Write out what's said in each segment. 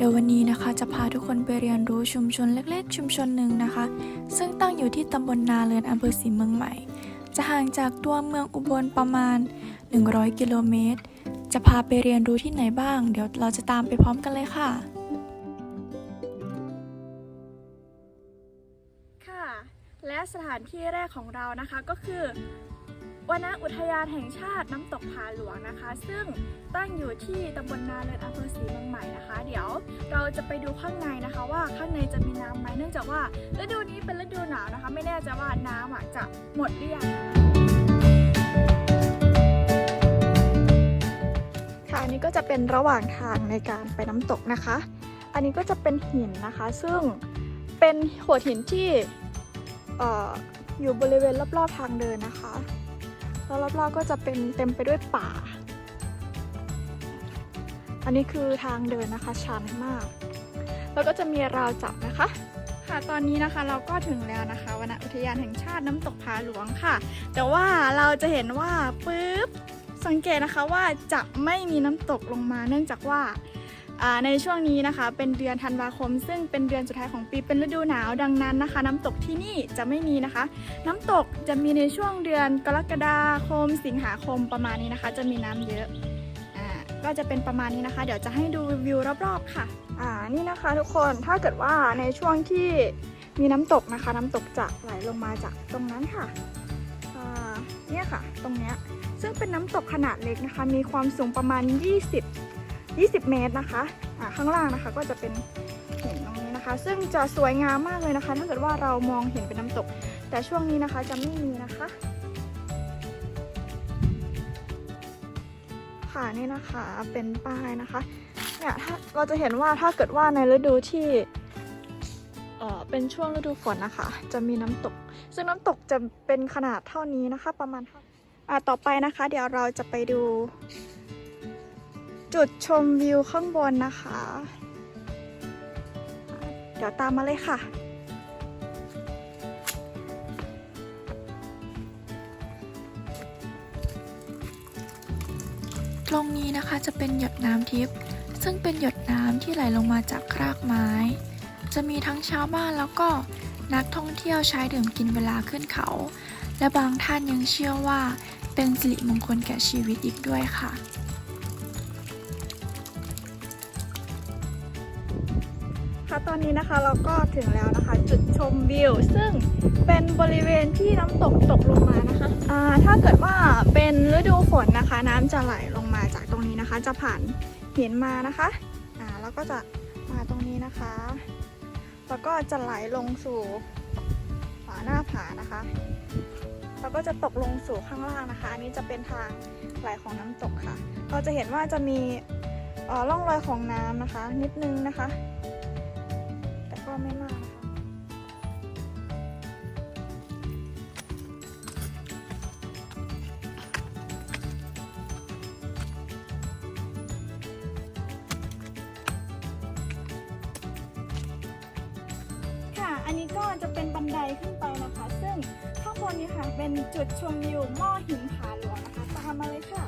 เดี๋ยววันนี้นะคะจะพาทุกคนไปเรียนรู้ชุมชนเล็กๆ ชุมชนหนึ่งนะคะ ซึ่งตั้งอยู่ที่ตำบลนาเรือนอำเภอศรีเมืองใหม่ จะห่างจากตัวเมืองอุบลประมาณ 100 กิโลเมตร จะพาไปเรียนรู้ที่ไหนบ้าง เดี๋ยวเราจะตามไปพร้อมกันเลยค่ะ ค่ะ และสถานที่แรกของเรานะคะก็คือ วนอุทยานแห่งชาติน้ำตกผาหลวงนะคะ ซึ่งตั้งอยู่ที่ตำบลนาเรือนอำเภอศรีเมืองใหม่นะคะ เดี๋ยวเราจะไปดูข้างในนะคะว่าข้างในจะมีน้ำไหมเนื่องจากว่าฤดูนี้เป็นฤดูหนาวนะคะ ไม่แน่ใจว่าน้ำอะจะหมดหรือยังค่ะอันนี้ก็จะเป็นระหว่างทางในการไปน้ำตกนะคะ อันนี้ก็จะเป็นหินนะคะ ซึ่งเป็นโขดหินที่ออยู่บริเวณรอบๆทางเดินนะคะ แล้วรอบๆก็จะเป็นเต็มไปด้วยป่า อันนี้คือทางเดินนะคะชันมาก แล้วก็จะมีราวจับนะคะค่ะตอนนี้นะคะเราก็ถึงแล้วนะคะวนอุทยานแห่งชาติน้ำตกผาหลวงค่ะ แต่ว่าเราจะเห็นว่าปุ๊บสังเกตนะคะว่าจะไม่มีน้ำตกลงมาเนื่องจากว่า ในช่วงนี้นะคะเป็นเดือนธันวาคม ซึ่งเป็นเดือนสุดท้ายของปีเป็นฤดูหนาวดังนั้นนะคะ น้ำตกที่นี่จะไม่มีนะคะ น้ำตกจะมีในช่วงเดือนกรกฎาคม สิงหาคมประมาณนี้นะคะ จะมีน้ำเยอะก็จะเป็นประมาณนี้นะคะ เดี๋ยวจะให้ดูวิวรอบๆค่ะอ่านี่นะคะทุกคนถ้าเกิดว่าในช่วงที่มีน้ำตกนะคะ น้ำตกจะไหลลงมาจากตรงนั้นค่ะอ่าเนี่ยค่ะ ตรงเนี้ยซึ่งเป็นน้ำตกขนาดเล็กนะคะ มีความสูงประมาณ 20 20 เมตรนะคะอ่าข้างล่างนะคะก็จะเป็นหินตรงนี้นะคะ ซึ่งจะสวยงามมากเลยนะคะ ถ้าเกิดว่าเรามองเห็นเป็นน้ำตก แต่ช่วงนี้นะคะจะไม่มีนะคะ ค่ะนี่นะคะเป็นป้ายนะคะเนี่ยถ้าเราจะเห็นว่าถ้าเกิดว่าในฤดูที่เป็นช่วงฤดูฝนนะคะ จะมีน้ำตก ซึ่งน้ำตกจะเป็นขนาดเท่านี้นะคะ ประมาณเท่าต่อไปนะคะ เดี๋ยวเราจะไปดู จุดชมวิวข้างบนนะคะ เดี๋ยวตามมาเลยค่ะ ตรงนี้นะคะจะเป็นหยดน้ำทิพย์ซึ่งเป็นหยดน้ำที่ไหลลงมาจากรากไม้ จะมีทั้งชาวบ้านแล้วก็นักท่องเที่ยวใช้ดื่มกินเวลาขึ้นเขา และบางท่านยังเชื่อว่าเป็นสิริมงคลแก่ชีวิตอีกด้วยค่ะ คะตอนนี้นะคะเราก็ถึงแล้วนะคะจุดชมวิว ซึ่งเป็นบริเวณที่น้ำตกตกลงมานะคะอ่าถ้าเกิดว่าเป็นฤดูฝนนะคะ น้ำจะไหลลงมาจากตรงนี้นะคะ จะผ่านหินมานะคะอ่าแล้วก็จะมาตรงนี้นะคะ แล้วก็จะไหลลงสู่ฝาหน้าผานะคะแล้วก็จะตกลงสู่ข้างล่างนะคะ อันนี้จะเป็นทางไหลของน้ำตกค่ะ เราจะเห็นว่าจะมีร่องรอยของน้ำนะคะ นิดนึงนะคะ ก็ไม่มากนะคะค่ะอันนี้ก็จะเป็นบันไดขึ้นไปนะคะ ซึ่งข้างบนนี้ค่ะเป็นจุดชมวิวหม้อหินผาหลวงนะคะ ตามมาเลยค่ะ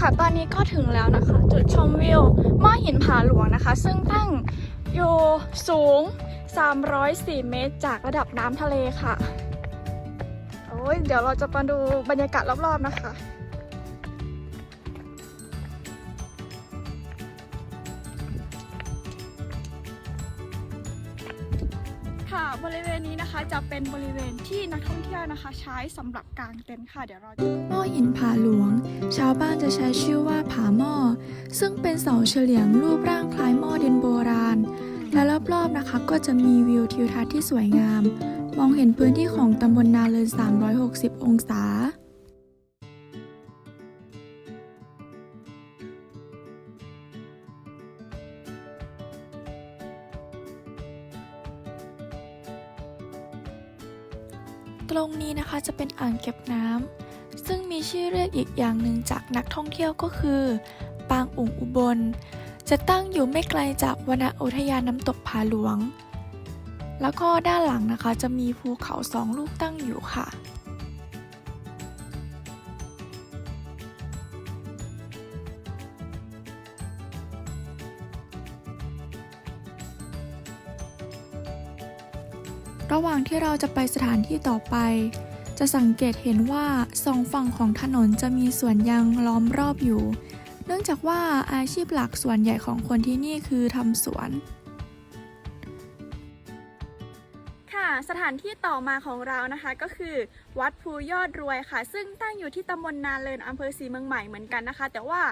ค่ะตอนนี้ก็ถึงแล้วนะคะ จุดชมวิวหม้อหินผาหลวงนะคะ ซึ่งตั้งอยู่สูง 304 เมตร จากระดับน้ำทะเลค่ะ โอ้ยเดี๋ยวเราจะมาดูบรรยากาศรอบๆนะคะ ค่ะ บริเวณนี้นะคะจะเป็นบริเวณที่นักท่องเที่ยวนะคะ ใช้สำหรับกางเต็นท์ค่ะเดี๋ยวเราจะหม้อหินผาหลวง ชาวบ้านจะใช้ชื่อว่าผาหม้อ ซึ่งเป็นเสาเฉลียงรูปร่างคล้ายหม้อดินโบราณ และรอบๆนะคะก็จะมีวิวทิวทัศน์ที่สวยงาม มองเห็นพื้นที่ของตำบลนาเลิน360 องศา ตรงนี้นะคะจะเป็นอ่างเก็บน้ำซึ่งมีชื่อเรียกอีกอย่างหนึ่งจากนักท่องเที่ยวก็คือ ปางอุ่งอุบล จะตั้งอยู่ไม่ไกลจากวนอุทยานน้ำตกผาหลวง แล้วก็ด้านหลังนะคะจะมีภูเขาสองลูกตั้งอยู่ค่ะ ระหว่างที่เราจะไปสถานที่ต่อไป จะสังเกตเห็นว่าสองฝั่งของถนนจะมีสวนยางล้อมรอบอยู่ เนื่องจากว่าอาชีพหลักส่วนใหญ่ของคนที่นี่คือทำสวน ค่ะสถานที่ต่อมาของเรานะคะก็คือ วัดภูยอดรวยค่ะ ซึ่งตั้งอยู่ที่ตำบลนาเลินอำเภอศรีเมืองใหม่เหมือนกันนะคะ แต่ว่า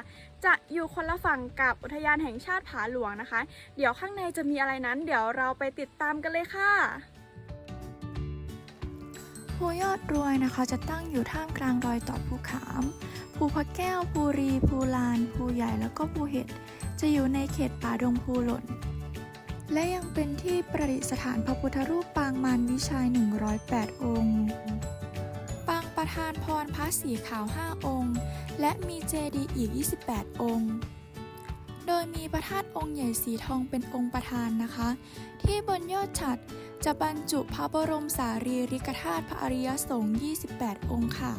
จะอยู่คนละฝั่งกับอุทยานแห่งชาติผาหลวงนะคะ เดี๋ยวข้างในจะมีอะไรนั้น เดี๋ยวเราไปติดตามกันเลยค่ะ ภูยอดรวยนะคะจะตั้งอยู่ท่ามกลางรอยต่อภูขาม ภูพระแก้ว ภูรี ภูลาน ภูใหญ่แล้วก็ภูเห็ด จะอยู่ในเขตป่าดงภูหล่น และยังเป็นที่ประดิษฐานพระพุทธรูปปางมารวิชัย 108 องค์ ปางประธานพรพระสีขาว 5 องค์ และมีเจดีย์อีก 28 องค์ โดยมีพระธาตุองค์ใหญ่สีทองเป็นองค์ประธานนะคะ ที่บนยอดฉัตร จะบรรจุพระบรมสารีริกธาตุพระอริยสงฆ์ 28 องค์ค่ะ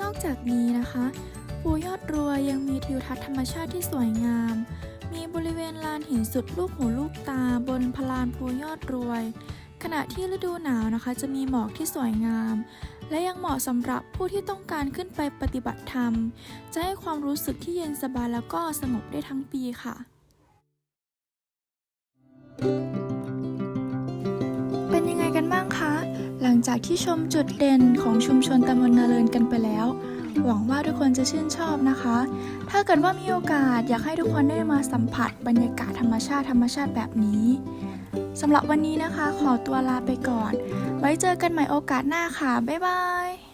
นอกจากนี้นะคะ ภูยอดรวยยังมีทิวทัศน์ธรรมชาติที่สวยงาม มีบริเวณลานหินสุดลูกหูลูกตาบนพลานภูยอดรวย ขณะที่ฤดูหนาวนะคะ จะมีหมอกที่สวยงาม และยังเหมาะสำหรับผู้ที่ต้องการขึ้นไปปฏิบัติธรรม จะให้ความรู้สึกที่เย็นสบายแล้วก็สงบได้ทั้งปีค่ะ เป็นยังไงกันบ้างคะ หลังจากที่ชมจุดเด่นของชุมชนตำบลนาเลินกันไปแล้ว หวังว่าทุกคนจะชื่นชอบนะคะ ถ้าเกิดว่ามีโอกาสอยากให้ทุกคนได้มาสัมผัสบรรยากาศธรรมชาติธรรมชาติแบบนี้สำหรับวันนี้นะคะ ขอตัวลาไปก่อน ไว้เจอกันใหม่โอกาสหน้าค่ะ บ๊ายบาย